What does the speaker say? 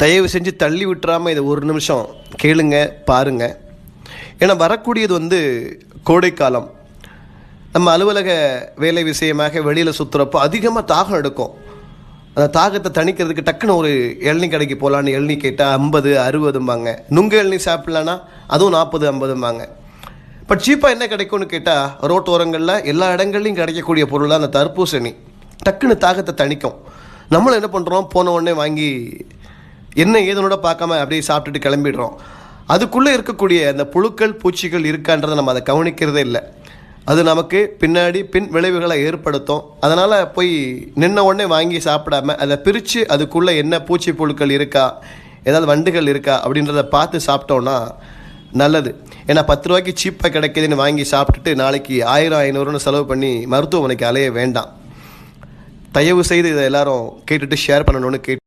தயவு செஞ்சு தள்ளி விட்டுறாமல் இதை ஒரு நிமிஷம் கேளுங்க பாருங்க. ஏன்னா வரக்கூடியது வந்து கோடைக்காலம். நம்ம அலுவலக வேலை விஷயமாக வெளியில் சுற்றுறப்போ அதிகமாக தாகம் எடுக்கும். அந்த தாகத்தை தணிக்கிறதுக்கு டக்குன்னு ஒரு இளநீ கடைக்கு போகலான்னு இளநீ கேட்டால் ஐம்பது அறுபதும்பாங்க. நுங்கு இளநீ சாப்பிட்லன்னா அதுவும் நாற்பது ஐம்பதும்பாங்க. பட் சீப்பாக என்ன கிடைக்கும்னு கேட்டால் ரோட்டோரங்களில் எல்லா இடங்கள்லையும் கிடைக்கக்கூடிய பொருள் தான் அந்த தர்பூசணி. டக்குன்னு தாகத்தை தணிக்கும். நம்மளும் என்ன பண்ணுறோம் போன உடனே வாங்கி என்ன ஏதுனோட பார்க்காம அப்படியே சாப்பிட்டுட்டு கிளம்பிடுறோம். அதுக்குள்ளே இருக்கக்கூடிய அந்த புழுக்கள் பூச்சிகள் இருக்கான்றதை நம்ம அதை கவனிக்கிறதே இல்லை. அது நமக்கு பின்னாடி பின் விளைவுகளை ஏற்படுத்தும். அதனால் போய் நின்ன உடனே வாங்கி சாப்பிடாம அதை பிரித்து அதுக்குள்ளே என்ன பூச்சி புழுக்கள் இருக்கா ஏதாவது வண்டுகள் இருக்கா அப்படின்றத பார்த்து சாப்பிட்டோன்னா நல்லது. ஏன்னா பத்து ரூபாய்க்கு சீப்பாக கிடைக்குதுன்னு வாங்கி சாப்பிட்டுட்டு நாளைக்கு ஆயிரம் ஐநூறுன்னு செலவு பண்ணி மருத்துவமனைக்கு அலைய வேண்டாம். தயவு செய்து இதை எல்லாரும் கேட்டுட்டு ஷேர் பண்ணணும்னு கேட்டு